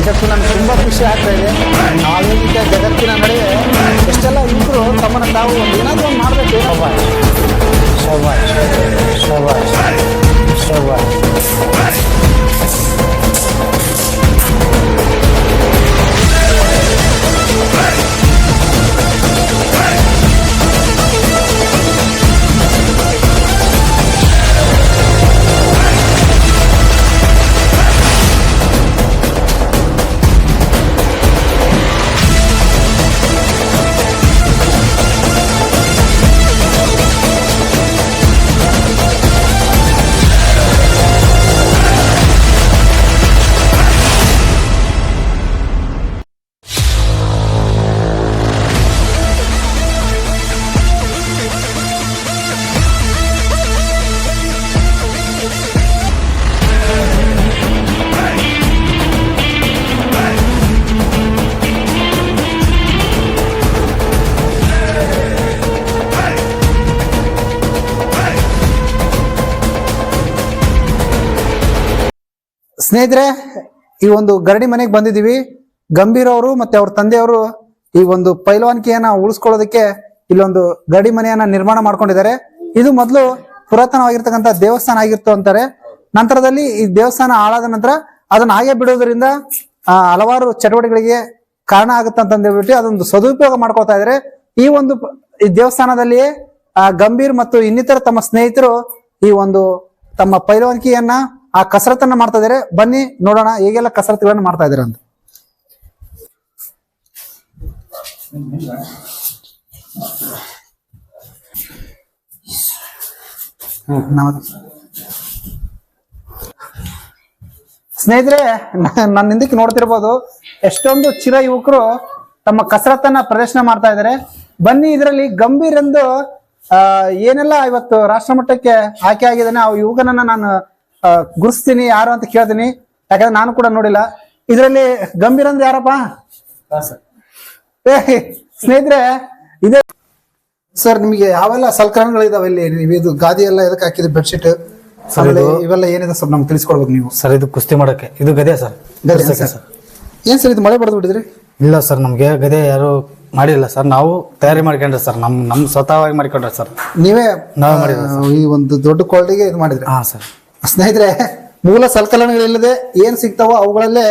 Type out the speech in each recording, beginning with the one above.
ನಿಜಕ್ಕೂ ನನಗೆ ತುಂಬ ಖುಷಿ ಆಗ್ತಾ ಇದೆ. ಆಧುನಿಕ ಜಗತ್ತಿನ ನಡುವೆ ಎಷ್ಟೆಲ್ಲ ಇಬ್ಬರು ತಮ್ಮನ್ನು ತಾವು ಏನಾದರೂ ಒಂದು ಮಾಡಬೇಕು, ಏನಪ್ಪ? ಶಬಾಷ್ ಶಬಾಷ್ ಶಬಾಷ್ ಸ್ನೇಹಿತರೆ, ಈ ಒಂದು ಗರಡಿ ಮನೆಗೆ ಬಂದಿದ್ದೀವಿ. ಗಂಭೀರ್ ಅವರು ಮತ್ತೆ ಅವ್ರ ತಂದೆಯವರು ಈ ಒಂದು ಪೈಲ್ವಾನಿಕೆಯನ್ನ ಉಳಿಸ್ಕೊಳ್ಳೋದಕ್ಕೆ ಇಲ್ಲೊಂದು ಗರಡಿ ಮನೆಯನ್ನ ನಿರ್ಮಾಣ ಮಾಡ್ಕೊಂಡಿದ್ದಾರೆ. ಇದು ಮೊದಲು ಪುರಾತನವಾಗಿರ್ತಕ್ಕಂಥ ದೇವಸ್ಥಾನ ಆಗಿತ್ತು ಅಂತಾರೆ. ನಂತರದಲ್ಲಿ ಈ ದೇವಸ್ಥಾನ ಹಾಳಾದ ನಂತರ ಅದನ್ನ ಹಾಗೆ ಬಿಡೋದ್ರಿಂದ ಹಲವಾರು ಚಟುವಟಿಕೆಗಳಿಗೆ ಕಾರಣ ಆಗುತ್ತೆ ಅಂತ ಹೇಳ್ಬಿಟ್ಟು ಅದೊಂದು ಸದುಪಯೋಗ ಮಾಡ್ಕೊಳ್ತಾ ಇದ್ದಾರೆ. ಈ ಒಂದು ಈ ದೇವಸ್ಥಾನದಲ್ಲಿ ಆ, ಗಂಭೀರ್ ಮತ್ತು ಇನ್ನಿತರ ತಮ್ಮ ಸ್ನೇಹಿತರು ಈ ಒಂದು ತಮ್ಮ ಪೈಲವಾನಿಕೆಯನ್ನ ಆ ಕಸರತ್ತನ್ನ ಮಾಡ್ತಾ ಇದಾರೆ. ಬನ್ನಿ, ನೋಡೋಣ ಹೇಗೆಲ್ಲ ಕಸರತ್ತುಗಳನ್ನ ಮಾಡ್ತಾ ಇದಾರೆ ಅಂತ. ಸ್ನೇಹಿತರೆ ನನ್ನ ಹಿಂದಕ್ಕೆ ನೋಡ್ತಿರ್ಬೋದು, ಎಷ್ಟೊಂದು ಚಿರ ಯುವಕರು ತಮ್ಮ ಕಸರತ್ತನ್ನ ಪ್ರದರ್ಶನ ಮಾಡ್ತಾ ಇದ್ದಾರೆ ಬನ್ನಿ, ಇದರಲ್ಲಿ ಗಂಭೀರ್ ಎಂದು ಏನೆಲ್ಲ ಇವತ್ತು ರಾಷ್ಟ್ರ ಮಟ್ಟಕ್ಕೆ ಆಯ್ಕೆ ಆಗಿದ್ದಾನೆ, ಆ ಯುವಕನನ್ನ ನಾನು ಗುರುಸ್ತೀನಿ ಯಾರು ಅಂತ ಕೇಳ್ತೀನಿ. ಯಾಕಂದ್ರೆ ನಾನು ಕೂಡ ನೋಡಿಲ್ಲ. ಇದರಲ್ಲಿ ಗಂಭೀರ್ ಅಂದ್ರೆ ಯಾರಪ್ಪ? ಸ್ನೇಹಿತರೆ ಇದೆ ಸರ್ ನಿಮಗೆ ಯಾವೆಲ್ಲ ಸಲಕರಣೆಗಳಿದಾವೆ ಇಲ್ಲಿ? ನೀವು ಇದು ಗಾದಿ ಎಲ್ಲ ಇದಕ್ಕೆ ಹಾಕಿದ್ರೆ? ಬೆಡ್ಶೀಟ್ ಇವೆಲ್ಲ ಏನಿದೆ ಸರ್ ನಮ್ಗೆ ತಿಳಿಸ್ಕೊಡ್ಬೇಕು ನೀವು. ಸರ್ ಇದು ಕುಸ್ತಿ ಮಾಡಕ್ಕೆ. ಇದು ಗದೆ ಸರ್ ಸರ್. ಏನ್ ಸರ್ ಇದು ಮಳೆ ಬಡ್ದು ಬಿಟ್ಟಿದ್ರಿ? ಇಲ್ಲ ಸರ್ ನಮಗೆ ಗದೆ ಯಾರು ಮಾಡಿಲ್ಲ ಸರ್ ನಾವು ತಯಾರಿ ಮಾಡ್ಕೊಂಡ್ರೆ ಸರ್ ನಮ್ ನಮ್ ಸ್ವತಃವಾಗಿ ಮಾಡ್ಕೊಂಡ್ರೆ ಸರ್ ನೀವೇ ನಾವೇ ಈ ಒಂದು ದೊಡ್ಡ ಕ್ವಾಲಿಟಿಗೆ ಇದು ಮಾಡಿದ್ರಿ. ಹಾ ಸರ್ ಸ್ನೇಹಿತರೆ, ಮೂಲ ಸಲಕರಣೆಗಳಿಲ್ಲದೆ ಏನ್ ಸಿಗ್ತಾವೋ ಅವುಗಳಲ್ಲೇ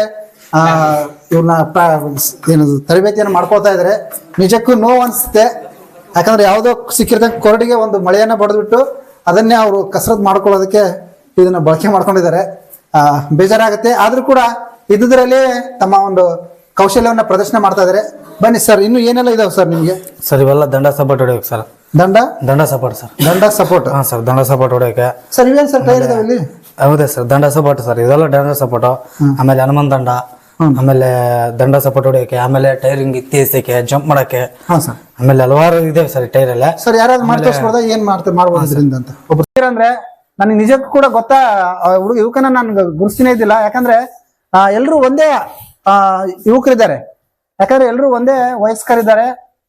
ಇವ್ರನ್ನ ಏನು ತರಬೇತಿಯನ್ನು ಮಾಡ್ಕೋತಾ ಇದಾರೆ. ನಿಜಕ್ಕೂ ನೋವು ಅನ್ಸುತ್ತೆ. ಯಾಕಂದ್ರೆ ಯಾವುದೋ ಸಿಕ್ಕಿರ್ತಕ್ಕ ಕೊರಡಿಗೆ ಒಂದು ಮಳೆಯನ್ನ ಬಡಿದ್ಬಿಟ್ಟು ಅದನ್ನೇ ಅವರು ಕಸರತ್ ಮಾಡ್ಕೊಳ್ಳೋದಕ್ಕೆ ಇದನ್ನ ಬಳಕೆ ಮಾಡ್ಕೊಂಡಿದ್ದಾರೆ. ಬೇಜಾರಾಗುತ್ತೆ. ಆದ್ರೂ ಕೂಡ ಇದ್ದುದರಲ್ಲಿ ತಮ್ಮ ಒಂದು ಕೌಶಲ್ಯವನ್ನ ಪ್ರದರ್ಶನ ಮಾಡ್ತಾ ಇದಾರೆ. ಬನ್ನಿ ಸರ್, ಇನ್ನು ಏನೆಲ್ಲ ಇದಾವೆ ಸರ್ ನಿಮಗೆ? ಸರ್, ಇವೆಲ್ಲ ದಂಡ ಸಬ್ಬಟ್ಟು ಸರ್. ದಂಡ? ದಂಡ ಸಪೋರ್ಟ್ ಸರ್ ದಂಡ ಸಪೋರ್ಟ್ ಹಾ ಸರ್ ದಂಡ ಸಪೋರ್ಟ್ ಹೊಡೆಯಕ್ಕೆ. ಸರ್ ಇವೇನ್ ಸರ್ ಟೈರ್ ಇದಾವೆ ಇಲ್ಲಿ? ಹೌದೇ ಸರ್ ದಂಡ ಸಪೋರ್ಟ್ ಸರ್ ಇದೆಲ್ಲ ದಂಡ ಸಪೋರ್ಟ್ ಆಮೇಲೆ ಹನುಮಾನ್ ದಂಡ ಆಮೇಲೆ ದಂಡ ಸಪೋರ್ಟ್ ಹೊಡಿಯೋಕೆ ಆಮೇಲೆ ಟೈರಿಂಗ್ ಇತ್ತೀಸಕ್ಕೆ ಜಂಪ್ ಮಾಡಕ್ಕೆ. ಆಮೇಲೆ ಹಲವಾರು ಇದೆ ಸರ್ ಟೈರ್ ಎಲ್ಲ ಸರ್ ಯಾರಾದ್ರೂ ಮಾಡ್ತಾ ಏನ್ ಮಾಡ್ತಾರೆ ಮಾಡ್ಬೋದು ಇದರಿಂದ ಅಂತ. ಒಬ್ರು ಅಂದ್ರೆ ನನಗೆ ನಿಜಕ್ಕೂ ಕೂಡ ಗೊತ್ತಾ ಹುಡುಗ ಯುವಕನ ನಾನು ಗುರುತಿನೇ ಇದ್ದಿಲ್ಲ. ಯಾಕಂದ್ರೆ ಎಲ್ಲರೂ ಒಂದೇ ಆ, ಯುವಕರಿದ್ದಾರೆ. ಯಾಕಂದ್ರೆ ಎಲ್ಲರೂ ಒಂದೇ ವಯಸ್ಕರಿದ್ದಾರೆ.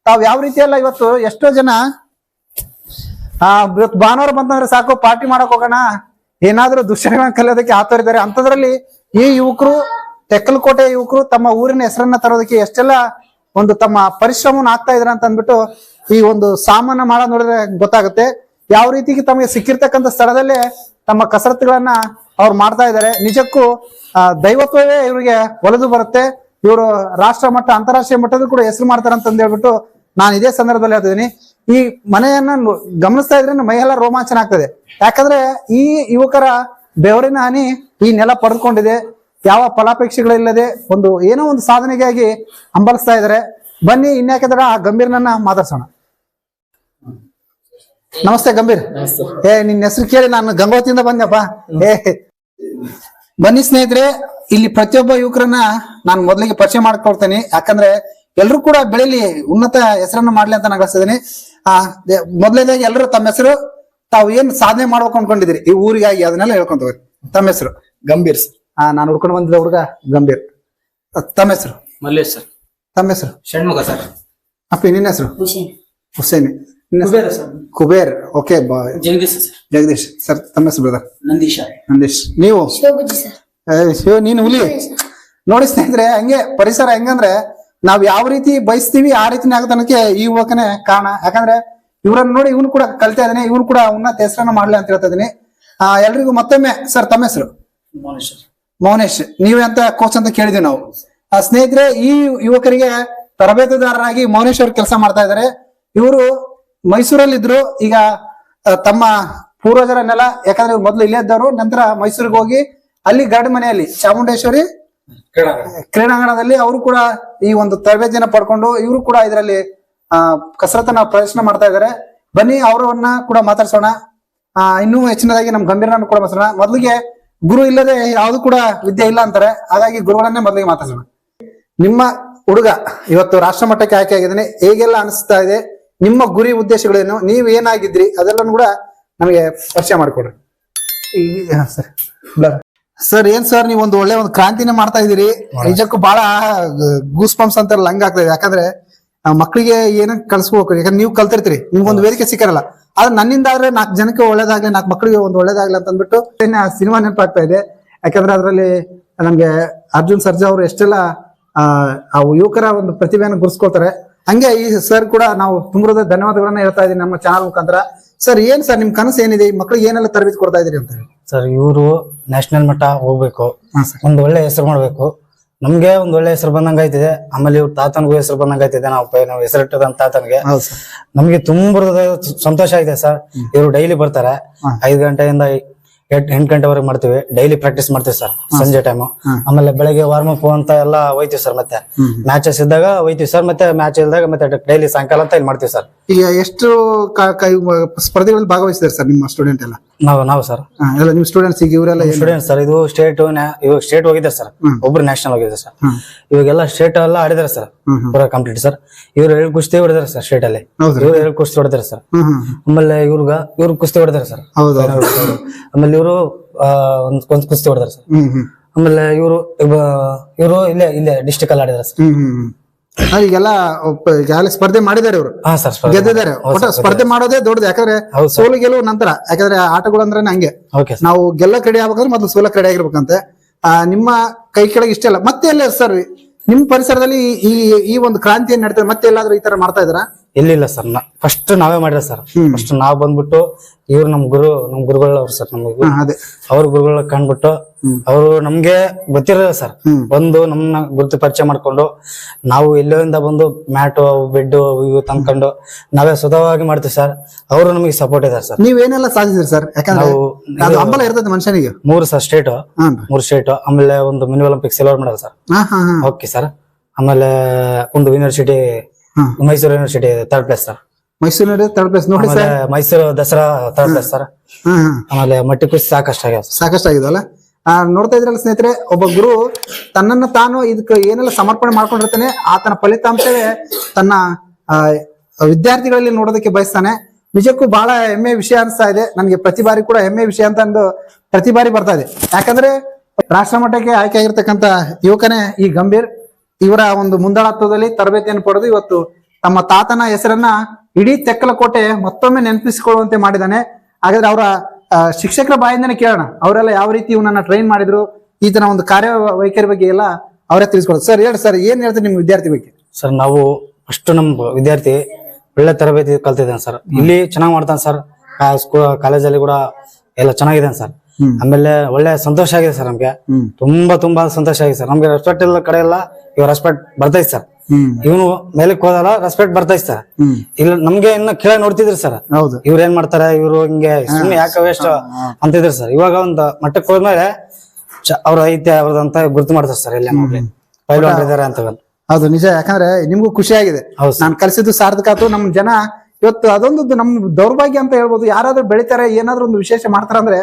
ತಾವ್ ಯಾವ ರೀತಿ ಎಲ್ಲ ಇವತ್ತು ಎಷ್ಟೋ ಜನ ಆ, ಇವತ್ತು ಭಾನುವಾರ ಬಂತಂದ್ರೆ ಸಾಕು, ಪಾರ್ಟಿ ಮಾಡಕ್ ಹೋಗೋಣ. ಏನಾದ್ರೂ ದುಶ್ಚರ್ಯಗಳನ್ನ ಕಲಿಯೋದಕ್ಕೆ ಆತರಿದ್ದಾರೆ ಅಂತದ್ರಲ್ಲಿ ಈ ಯುವಕರು ತೆಕ್ಕಲಕೋಟೆ ಯುವಕರು ತಮ್ಮ ಊರಿನ ಹೆಸರನ್ನ ತರೋದಕ್ಕೆ ಎಷ್ಟೆಲ್ಲ ಒಂದು ತಮ್ಮ ಪರಿಶ್ರಮವನ್ನು ಆಗ್ತಾ ಇದ್ರ ಅಂತ ಅಂದ್ಬಿಟ್ಟು ಈ ಒಂದು ಸಾಮಾನ್ಯ ಮಾಡ ನೋಡಿದ್ರೆ ಗೊತ್ತಾಗುತ್ತೆ. ಯಾವ ರೀತಿಗೆ ತಮಗೆ ಸಿಕ್ಕಿರ್ತಕ್ಕಂಥ ಸ್ಥಳದಲ್ಲೇ ತಮ್ಮ ಕಸರತ್ತುಗಳನ್ನ ಅವ್ರು ಮಾಡ್ತಾ ಇದ್ದಾರೆ. ನಿಜಕ್ಕೂ ದೈವತ್ವವೇ ಇವರಿಗೆ ಒಲಿದು ಬರುತ್ತೆ. ಇವರು ರಾಷ್ಟ್ರ ಮಟ್ಟ, ಅಂತಾರಾಷ್ಟ್ರೀಯ ಮಟ್ಟದ ಕೂಡ ಹೆಸರು ಮಾಡ್ತಾರೆ ಅಂತ ಹೇಳ್ಬಿಟ್ಟು ನಾನು ಇದೇ ಸಂದರ್ಭದಲ್ಲಿ ಹೇಳ್ತಿದ್ದೀನಿ ಈ ಮನೆಯನ್ನ ಗಮನಿಸ್ತಾ ಇದ್ರೆ ಮೈಯೆಲ್ಲ ರೋಮಾಂಚನ ಆಗ್ತದೆ. ಯಾಕಂದ್ರೆ ಈ ಯುವಕರ ಬೆವರಿನ ಹಾನಿ ಈ ನೆಲ ಪಡೆದುಕೊಂಡಿದೆ. ಯಾವ ಫಲಾಪೇಕ್ಷೆಗಳಿಲ್ಲದೆ ಒಂದು ಏನೋ ಒಂದು ಸಾಧನೆಗಾಗಿ ಹಂಬಲಿಸ್ತಾ ಇದ್ದಾರೆ. ಬನ್ನಿ ಇನ್ಯಾಕಂದ್ರೆ ಆ ಗಂಭೀರ್ನನ್ನ ಮಾತಾಡ್ಸೋಣ. ನಮಸ್ತೆ ಗಂಭೀರ್. ಏ ನಿನ್ನ ಹೆಸರು ಕೇಳಿ ನಾನು ಗಂಗೋತಿಯಿಂದ ಬಂದೆಪ್ಪ. ಏ ಬನ್ನಿ ಸ್ನೇಹಿತರೆ ಇಲ್ಲಿ ಪ್ರತಿಯೊಬ್ಬ ಯುವಕರನ್ನ ನಾನು ಮೊದಲಿಗೆ ಪರಿಚಯ ಮಾಡ್ಕೊಳ್ತೇನೆ. ಯಾಕಂದ್ರೆ ಎಲ್ಲರೂ ಕೂಡ ಬೆಳಿಲಿ ಉನ್ನತ ಹೆಸರನ್ನ ಮಾಡ್ಲಿ ಅಂತ ನಾನು ಆ ದೆ- ಮೊದಲನೇದಾಗಿ ಎಲ್ಲರೂ ತಮ್ಮ ಹೆಸರು ತಾವು ಏನ್ ಸಾಧನೆ ಮಾಡ್ಬೇಕು ಅನ್ಕೊಂಡಿದ್ದೀರಿ ಈ ಊರಿಗಾಗಿ ಅದನ್ನೆಲ್ಲ ಹೇಳ್ಕೊಂತ ಹೋಗ್ರಿ. ತಮ್ಮ ಹೆಸರು? ಗಂಭೀರ್ ಸರ್. ಆ ನಾನು ಹುಡ್ಕೊಂಡು ಬಂದಿದ್ದ ಹುಡುಗ ಗಂಭೀರ್. ತಮ್ಮ ಹೆಸರು? ಮಲ್ಲೇಶ್ ಸರ್. ತಮ್ಮ ಹೆಸರು? ಷಣ್ಮುಖ ಸರ್. ಅಪ್ಪಿ ನಿನ್ನ ಹೆಸರು? ಹುಸೇನ್. ಕುಬೇರ್ ಓಕೆ ಬಾ. ಜಗದೀಶ್ ಸರ್. ಜಗದೀಶ್. ಸರ್ ತಮ್ಮ ಹೆಸರು ಬ್ರದರ್? ನಂದೀಶ್. ನಂದೀಶ್. ನೀವು? ಶಿವ ನೀನು ಹುಲಿ? ನೋಡಿ ಸ್ನೇಹಿತರೆ ಹಂಗೆ ಪರಿಸರ ಹೆಂಗಂದ್ರೆ ನಾವ್ ಯಾವ ರೀತಿ ಬಯಸ್ತೀವಿ ಆ ರೀತಿನೇ ಆಗತನಕ್ಕೆ ಈ ಯುವಕನೇ ಕಾರಣ. ಯಾಕಂದ್ರೆ ಇವರನ್ನ ನೋಡಿ ಇವನು ಕೂಡ ಕಲ್ತಾ ಇದ್ದಾನೆ ಇವನು ಕೂಡ ಉನ್ನತ ಹೆಸರನ್ನ ಮಾಡ್ಲಿ ಅಂತ ಹೇಳ್ತಾ ಇದ್ದೀನಿ ಆ ಎಲ್ರಿಗೂ ಮತ್ತೊಮ್ಮೆ ಸರ್ ತಮ್ಮ ಹೆಸರು? ಮೌನೇಶ್ ನೀವೇ ಅಂತ ಕೋಚ್ ಅಂತ ಕೇಳಿದ್ವಿ ನಾವು. ಆ ಸ್ನೇಹಿತರೆ ಈ ಯುವಕರಿಗೆ ತರಬೇತುದಾರರಾಗಿ ಮೌನೇಶ್ ಅವರು ಕೆಲಸ ಮಾಡ್ತಾ ಇದ್ದಾರೆ ಇವರು ಮೈಸೂರಲ್ಲಿದ್ರು ಈಗ ತಮ್ಮ ಪೂರ್ವಜರನ್ನೆಲ್ಲ ನೆಲ ಯಾಕಂದ್ರೆ ಮೊದಲು ಇಲ್ಲೇ ಇದ್ದವರು ನಂತರ ಮೈಸೂರಿಗೆ ಹೋಗಿ ಅಲ್ಲಿ ಗರಡು ಮನೆಯಲ್ಲಿ ಚಾಮುಂಡೇಶ್ವರಿ ಕ್ರೀಡಾಂಗಣದಲ್ಲಿ ಅವರು ಕೂಡ ಈ ಒಂದು ತರಬೇತಿಯನ್ನ ಪಡ್ಕೊಂಡು ಇವರು ಕೂಡ ಇದರಲ್ಲಿ, ಆ, ಕಸರತ್ತನ್ನ ಪ್ರದರ್ಶನ ಮಾಡ್ತಾ ಇದ್ದಾರೆ ಬನ್ನಿ, ಅವರವನ್ನ ಕೂಡ ಮಾತಾಡ್ಸೋಣ. ಆ, ಇನ್ನೂ ಹೆಚ್ಚಿನದಾಗಿ ನಮ್ ಗಂಭೀರನ ಕೂಡ ಮಾತಾಡೋಣ ಮೊದಲಿಗೆ ಗುರು ಇಲ್ಲದೆ ಯಾವ್ದು ಕೂಡ ವಿದ್ಯೆ ಇಲ್ಲ ಅಂತಾರೆ. ಹಾಗಾಗಿ ಗುರುಗಳನ್ನೇ ಮೊದಲಿಗೆ ಮಾತಾಡ್ಸೋಣ. ನಿಮ್ಮ ಹುಡುಗ, ಇವತ್ತು ರಾಷ್ಟ್ರ ಮಟ್ಟಕ್ಕೆ ಆಯ್ಕೆ ಆಗಿದ್ದಾನೆ. ಹೇಗೆಲ್ಲ ಅನಿಸ್ತಾ ಇದೆ? ನಿಮ್ಮ ಗುರಿ ಉದ್ದೇಶಗಳೇನು? ನೀವು ಏನಾಗಿದ್ರಿ ಅದೆಲ್ಲನೂ ಕೂಡ ನಮಗೆ ಪರಿಚಯ ಮಾಡಿಕೊಡ್ರಿ. ಸರ್. ಏನ್ ಸರ್ ನೀವು ಒಂದು ಒಳ್ಳೆ ಒಂದು ಕ್ರಾಂತಿನೇ ಮಾಡ್ತಾ ಇದೀರಿ ನಿಜಕ್ಕೂ ಬಹಳ ಗೂಸ್ ಪಂಪ್ಸ್ ಅಂತ ಹಂಗ ಆಗ್ತದೆ ಯಾಕಂದ್ರೆ ಮಕ್ಕಳಿಗೆ ಏನ ಕಳ್ಸ್ಬೇಕು ಯಾಕಂದ್ರೆ ನೀವು ಕಲ್ತಿರ್ತೀರಿ. ನಿಮ್ಗೊಂದು ವೇದಿಕೆ ಸಿಕ್ಕಿರಲ್ಲ. ಆದ್ರೆ ನನ್ನಿಂದ ಆದ್ರೆ ನಾಲ್ಕು ಜನಕ್ಕೆ ಒಳ್ಳೇದಾಗ್ಲಿ ನಾಲ್ಕು ಮಕ್ಕಳಿಗೆ ಒಂದು ಒಳ್ಳೇದಾಗ್ಲಿ ಅಂತ ಅಂದ್ಬಿಟ್ಟು ಆ ಸಿನಿಮಾ ನೆನಪಾಗ್ತಾ ಇದೆ. ಯಾಕಂದ್ರೆ ಅದರಲ್ಲಿ ನಮ್ಗೆ ಅರ್ಜುನ್ ಸರ್ಜಾ ಅವರು ಎಷ್ಟೆಲ್ಲ ಆ ಆ ಯುವಕರ ಒಂದು ಪ್ರತಿಭೆಯನ್ನು ಗುರುಸ್ಕೊಳ್ತಾರೆ. ಹಂಗೆ ಈ ಸರ್ ಕೂಡ ನಾವು ತುಂಬ್ರದ ಧನ್ಯವಾದಗಳನ್ನ ಹೇಳ್ತಾ ಇದೀನಿ ನಮ್ಮ ಚಾನಲ್ ಮುಖಾಂತರ. ಸರ್ ಏನ್ ಸರ್ ನಿಮ್ ಕನಸು ಏನಿದೆ? ಈ ಮಕ್ಳಿಗೆ ಏನೆಲ್ಲ ತರಬೇತಿ ಕೊಡ್ತಾ ಇದೀರಿ ಅಂತ ಹೇಳಿ. ಸರ್ ಇವರು ನ್ಯಾಷನಲ್ ಮಟ್ಟ ಹೋಗ್ಬೇಕು. ಹಾ ಸರ್ ಒಂದು ಒಳ್ಳೆ ಹೆಸರು ಮಾಡ್ಬೇಕು. ನಮ್ಗೆ ಒಂದ್ ಒಳ್ಳೆ ಹೆಸರು ಬಂದಂಗ ಆಯ್ತಿದೆ. ಆಮೇಲೆ ಇವ್ರ ತಾತನಿಗೂ ಹೆಸರು ಬಂದಂಗ ಆಯ್ತಿದೆ. ನಾವು ಪ- ನಾವು ಹೆಸರಿಟ್ಟದಂತ ತಾತನಿಗೆ. ಹೌದು ಸರ್ ನಮ್ಗೆ ತುಂಬ ಸಂತೋಷ ಆಗಿದೆ ಸರ್ ಇವರು ಡೈಲಿ ಬರ್ತಾರೆ. ಐದು ಗಂಟೆಯಿಂದ ಎಂಟ್ ಎಂಟು ಗಂಟೆವರೆಗೆ ಮಾಡ್ತೀವಿ. ಡೈಲಿ ಪ್ರಾಕ್ಟೀಸ್ ಮಾಡ್ತೀವಿ ಸರ್ ಸಂಜೆ ಟೈಮು ಆಮೇಲೆ ಬೆಳಗ್ಗೆ ವಾರ್ಮ್ ಅಪ್ ಅಂತ ಎಲ್ಲ ಹೋಯ್ತೀವಿ ಸರ್ ಮತ್ತೆ. ಮ್ಯಾಚಸ್ ಇದ್ದಾಗ ಹೋಯ್ತೀವಿ ಸರ್ ಮತ್ತೆ ಮ್ಯಾಚ್ ಇಲ್ದಾಗ ಮತ್ತೆ ಡೈಲಿ ಸಾಯಂಕಾಲ ಅಂತ ಇಲ್ಲಿ ಮಾಡ್ತೀವಿ ಸರ್ ಈಗ ಎಷ್ಟು ಸ್ಪರ್ಧೆಗಳಲ್ಲಿ ಭಾಗವಹಿಸಿದ್ದಾರೆ ಸರ್ ನಿಮ್ಮ ಸ್ಟೂಡೆಂಟ್ ಎಲ್ಲ? ನಾವು ನಾವು ಸರ್. ಎಲ್ಲ ನಿಮ್ ಸ್ಟೂಡೆಂಟ್ಸ್ ಈಗ ಇವರೆಲ್ಲ ಸ್ಟೂಡೆಂಟ್ ಸರ್ ಇದು ಸ್ಟೇಟ್ ಇವಾಗ ಸ್ಟೇಟ್ ಹೋಗಿದ್ದಾರೆ ಸರ್. ಒಬ್ರು ನ್ಯಾಷನಲ್ ಹೋಗಿದ್ದಾರೆ ಸರ್. ಇವಾಗೆಲ್ಲ ಸ್ಟೇಟ್ ಎಲ್ಲ ಆಡಿದಾರೆ ಸರ್. ಪೂರ ಕಂಪ್ಲೀಟ್ ಸರ್. ಇವ್ರು ಎರಡು ಕುಸ್ತಿ ಹೊಡೆದಾರೆ ಸರ್ ಸ್ಟೇಟ್ ಅಲ್ಲಿ. ಇವ್ರು ಎರಡು ಕುಸ್ತಿ ಹೊಡೆದಾರೆ ಸರ್. ಆಮೇಲೆ ಇವ್ರಿಗ ಇವ್ರು ಕುಸ್ತಿ ಹೊಡೆದಾರೆ ಸರ್. ಆಮೇಲೆ ಇವರು ಒಂದ್ ಒಂದ್ ಕುಸ್ತಿ ಹೊಡೆದಾರೆ ಸರ್. ಆಮೇಲೆ ಇವರು ಇವರು ಇಲ್ಲೇ ಇಲ್ಲೇ ಡಿಸ್ಟಿಕ್ ಅಲ್ಲಿ ಆಡಿದಾರೆ ಸರ್. ಈಗೆಲ್ಲ ಈಗಾಗಲೇ ಸ್ಪರ್ಧೆ ಮಾಡಿದ್ದಾರೆ ಇವರು. ಹಾ ಸರ್ ಗೆದ್ದಿದ್ದಾರೆ. ಒಟ್ಟು ಸ್ಪರ್ಧೆ ಮಾಡೋದೇ ದೊಡ್ಡದು. ಯಾಕಂದ್ರೆ ಹೌದು ಸರ್. ಸೋಲು ಗೆಲುವು ನಂತರ ಯಾಕಂದ್ರೆ ಆಟಗಳು ಅಂದ್ರೆ ಹಂಗೆ. Okay sir. ನಾವು ಗೆಲ್ಲ ಕಡೆ ಆಗ್ಬೇಕಂದ್ರೆ ಮೊದಲು ಸೋಲ ಕಡೆ ಆಗಿರ್ಬೇಕಂತೆ. ಆ, ನಿಮ್ಮ ಕೈ ಕೆಳಗೆ ಇಷ್ಟೇ ಅಲ್ಲ ಮತ್ತೆ ಎಲ್ಲ ಸರ್ ನಿಮ್ ಪರಿಸರದಲ್ಲಿ ಈ ಈ ಒಂದು ಕ್ರಾಂತಿ ಏನ್ ನಡೀತದೆ ಮತ್ತೆ ಎಲ್ಲಾದ್ರೂ ಈ ತರ ಮಾಡ್ತಾ ಇದಾರ ಎಲ್ಲಿಲ್ಲ ಸರ್ ಫಸ್ಟ್ ನಾವೇ ಮಾಡಿರ ಸರ್. ಫಸ್ಟ್ ನಾವ್ ಬಂದ್ಬಿಟ್ಟು ಇವ್ರು ನಮ್ ಗುರು ನಮ್ ಗುರುಗಳ ಅವ್ರು ಸರ್ ನಮಗೆ. ಅದೇ. ಅವ್ರ ಗುರುಗಳ ಕಾಣ್ಬಿಟ್ಟು. ಅವರು ನಮ್ಗೆ ಗೊತ್ತಿರಲ್ಲ ಸರ್. ಬಂದು ನಮ್ಮನ್ನ ಗುರುತು ಪರಿಚಯ ಮಾಡ್ಕೊಂಡು ನಾವು ಎಲ್ಲೋಯಿಂದ ಬಂದು ಮ್ಯಾಟು ಬೆಡ್ ಇವು ತಂದ್ಕೊಂಡು ನಾವೇ ಸ್ವತಃವಾಗಿ ಮಾಡ್ತೀವಿ ಸರ್. ಅವರು ನಮಗೆ ಸಪೋರ್ಟ್ ಇದಾರೆ ಸರ್. ನೀವೇನೆಲ್ಲ ಸಾಧಿಸಿದ್ರಿ ಸರ್? ಯಾಕಂದ್ರೆ ಹಂಬಲ ಇರ್ತದೆ ಮನುಷ್ಯನಿಗೆ. ಮೂರು ಸರ್ ಸ್ಟೇಟ್ ಮೂರು ಸ್ಟೇಟ್ ಆಮೇಲೆ ಒಂದು mini olympic silver medal sir. Okay sir. ಆಮೇಲೆ ಒಂದು university. Mysuru university third place sir ಮೈಸೂರಿನ ಥರ್ಡ್ ಪ್ಲೇಸ್ ನೋಡಿ ಆಮೇಲೆ sir Mysuru Dasara third place sir ಆಮೇಲೆ ಮಟ್ಟಿ ಕುಸಿ ಸಾಕಷ್ಟು ಆಗ್ಯಾವ ಸರ್ ಸಾಕಷ್ಟು ಆಗಿದಲ್ಲ ಆ, ನೋಡ್ತಾ ಇದ್ರಲ್ಲ ಸ್ನೇಹಿತರೆ ಒಬ್ಬ ಗುರು ತನ್ನನ್ನ ತಾನು ಇದಕ್ಕೆ ಏನೆಲ್ಲ ಸಮರ್ಪಣೆ ಮಾಡ್ಕೊಂಡಿರ್ತಾನೆ ಆತನ ಫಲಿತಾಂಶವೇ ತನ್ನ ಆ, ವಿದ್ಯಾರ್ಥಿಗಳಲ್ಲಿ ನೋಡೋದಕ್ಕೆ ಬಯಸ್ತಾನೆ. ನಿಜಕ್ಕೂ ಬಹಳ ಹೆಮ್ಮೆ ವಿಷಯ ಅನಿಸ್ತಾ ಇದೆ. ನನಗೆ ಪ್ರತಿ ಬಾರಿ ಕೂಡ ಹೆಮ್ಮೆ ವಿಷಯ ಅಂತ ಅಂದು ಪ್ರತಿ ಬಾರಿ ಬರ್ತಾ ಇದೆ. ಯಾಕಂದ್ರೆ ರಾಷ್ಟ್ರ ಮಟ್ಟಕ್ಕೆ ಆಯ್ಕೆ ಆಗಿರ್ತಕ್ಕಂಥ ಯುವಕನೇ ಈ ಗಂಭೀರ್. ಇವರ ಒಂದು ಮುಂದಾಳತ್ವದಲ್ಲಿ ತರಬೇತಿಯನ್ನು ಪಡೆದು ಇವತ್ತು ತಮ್ಮ ತಾತನ ಹೆಸರನ್ನ ಇಡೀ ತೆಕ್ಕಲಕೋಟೆ ಮತ್ತೊಮ್ಮೆ ನೆನಪಿಸಿಕೊಳ್ಳುವಂತೆ ಮಾಡಿದ್ದಾನೆ. ಹಾಗಾದ್ರೆ ಅವರ ಶಿಕ್ಷಕರ ಬಾಯಿಂದನೇ ಕೇಳೋಣ. ಅವರೆಲ್ಲ ಯಾವ ರೀತಿ ಇವನನ್ನ ಟ್ರೈನ್ ಮಾಡಿದ್ರು ಈತನ ಒಂದು ಕಾರ್ಯ ವೈಖರಿ ಬಗ್ಗೆ ಎಲ್ಲ ಅವರೇ ತಿಳಿಸ್ಕೊಡೋದು. ಸರ್, ಹೇಳಿ ಸರ್, ಏನ್ ಹೇಳ್ತಾರೆ ನಿಮ್ ವಿದ್ಯಾರ್ಥಿ ಬಗ್ಗೆ? ಸರ್, ನಾವು ಫಸ್ಟ್ ನಮ್ಮ ವಿದ್ಯಾರ್ಥಿ ಒಳ್ಳೆ ತರಬೇತಿ ಕಲ್ತಿದ್ದಾನೆ ಸರ್. ಇಲ್ಲಿ ಚೆನ್ನಾಗಿ ಮಾಡ್ತಾನೆ ಸರ್. ಕಾಲೇಜಲ್ಲಿ ಕೂಡ ಎಲ್ಲ ಚೆನ್ನಾಗಿದೆ ಸರ್. ಆಮೇಲೆ ಒಳ್ಳೆ ಸಂತೋಷ ಆಗಿದೆ ಸರ್ ನಮ್ಗೆ. ತುಂಬಾ ತುಂಬಾ ಸಂತೋಷ ಆಗಿದೆ ಸರ್. ನಮ್ಗೆ ರೆಸ್ಪೆಕ್ಟ್ ಎಲ್ಲ ಕಡೆ ಎಲ್ಲ ಇವ್ ರೆಸ್ಪೆಕ್ಟ್ ಬರ್ತೈತೆ ಸರ್. ಇವನು ಮೇಲಕ್ಕೆ ಹೋದಲ್ಲ ರೆಸ್ಪೆಕ್ಟ್ ಬರ್ತೈತೆ ಸರ್. ಇಲ್ಲ ನಮ್ಗೆ ಇನ್ನ ಕೇಳ ನೋಡ್ತಿದ್ರಿ ಸರ್. ಹೌದು. ಇವ್ರು ಏನ್ ಮಾಡ್ತಾರೆ ಇವ್ರು ಹಿಂಗೆ ಸುಮ್ಮನೆ ಯಾಕೆ ವೇಸ್ಟ್ ಅಂತಿದ್ರು ಸರ್. ಇವಾಗ ಒಂದು ಮಟ್ಟಕ್ಕೆ ಹೋದ್ಮೇಲೆ ಅವ್ರ ಐತೆ ಅವ್ರದಂತ ಗುರುತು ಮಾಡ್ತಾರೆ ಸರ್ ಎಲ್ಲ ಪೈಲ್ವಾನ್ ಇದಾರೆ ಅಂತ ಹೌದು ನಿಜ. ಯಾಕಂದ್ರೆ ನಿಮ್ಗೂ ಖುಷಿ ಆಗಿದೆ. ನಾನು ಕಲಿಸಿದ್ದು ಸಾರ್ಥಕ ಆಯ್ತು ನಮ್ ಜನ ಇವತ್ತು ಅದೊಂದು ನಮ್ ದೌರ್ಭಾಗ್ಯ ಅಂತ ಹೇಳ್ಬೋದು. ಯಾರಾದ್ರೂ ಬೆಳಿತಾರೆ ಏನಾದ್ರೂ ಒಂದು ವಿಶೇಷ ಮಾಡ್ತಾರ ಅಂದ್ರೆ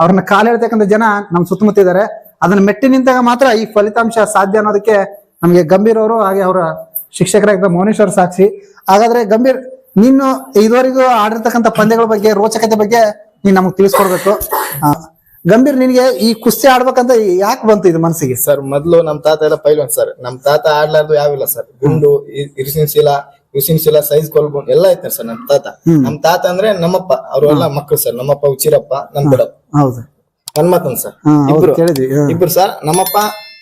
ಅವ್ರನ್ನ ಕಾಲ ಹೇಳ್ತಕ್ಕಂಥ ಜನ ನಮ್ ಸುತ್ತಮುತ್ತ ಇದಾರೆ. ಅದನ್ನ ಮೆಟ್ಟಿ ನಿಂತಾಗ ಮಾತ್ರ ಈ ಫಲಿತಾಂಶ ಸಾಧ್ಯ ಅನ್ನೋದಕ್ಕೆ ನಮ್ಗೆ ಗಂಭೀರ್ ಅವರು ಹಾಗೆ ಅವರ ಶಿಕ್ಷಕರಾಗಿದ್ದ ಮೌನೇಶ್ವರ್ ಸಾಕ್ಷಿ. ಹಾಗಾದ್ರೆ ಗಂಭೀರ್, ನೀನು ಇದುವರೆಗೂ ಆಡಿರ್ತಕ್ಕಂಥ ಪಂದ್ಯಗಳ ಬಗ್ಗೆ, ರೋಚಕತೆ ಬಗ್ಗೆ ನೀನ್ ನಮಗ್ ತಿಳಿಸ್ಕೊಡ್ಬೇಕು. ಗಂಭೀರ್, ನಿನಗೆ ಈ ಕುಸ್ತಿ ಆಡ್ಬೇಕಂತ ಯಾಕೆ ಬಂತು ಇದು ಮನಸ್ಸಿಗೆ? ಸರ್, ಮೊದ್ಲು ನಮ್ ತಾತ ಎಲ್ಲ ಪೈಲ್ವಾನ್ ಸರ್. ನಮ್ ತಾತ ಆಡ್ಲಾರ್ದು ಯಾವಿಲ್ಲ ಸರ್. ಗುಂಡು, ಇರಿಸಿನ ಶೀಲ ಶೀಲ ಸೈಜ್ ಕೊಲ್ಬು ಎಲ್ಲ ಐತೆ ಸರ್ ನಮ್ ತಾತ. ನಮ್ ತಾತ ಅಂದ್ರೆ ನಮ್ಮಪ್ಪ ಅವ್ರು ಎಲ್ಲ ಮಕ್ಕಳು ಸರ್ ನಮ್ಮಪ್ಪ ಉಚಿರಪ್ಪ ನಮ್ ದೊಡ್ಡಪ್ಪ. ಹೌದು. ಹನುಮಂತನ್ ಸರ್. ಇಬ್ರು. ಇಬ್ರು ಸರ್ ನಮ್ಮಪ್ಪ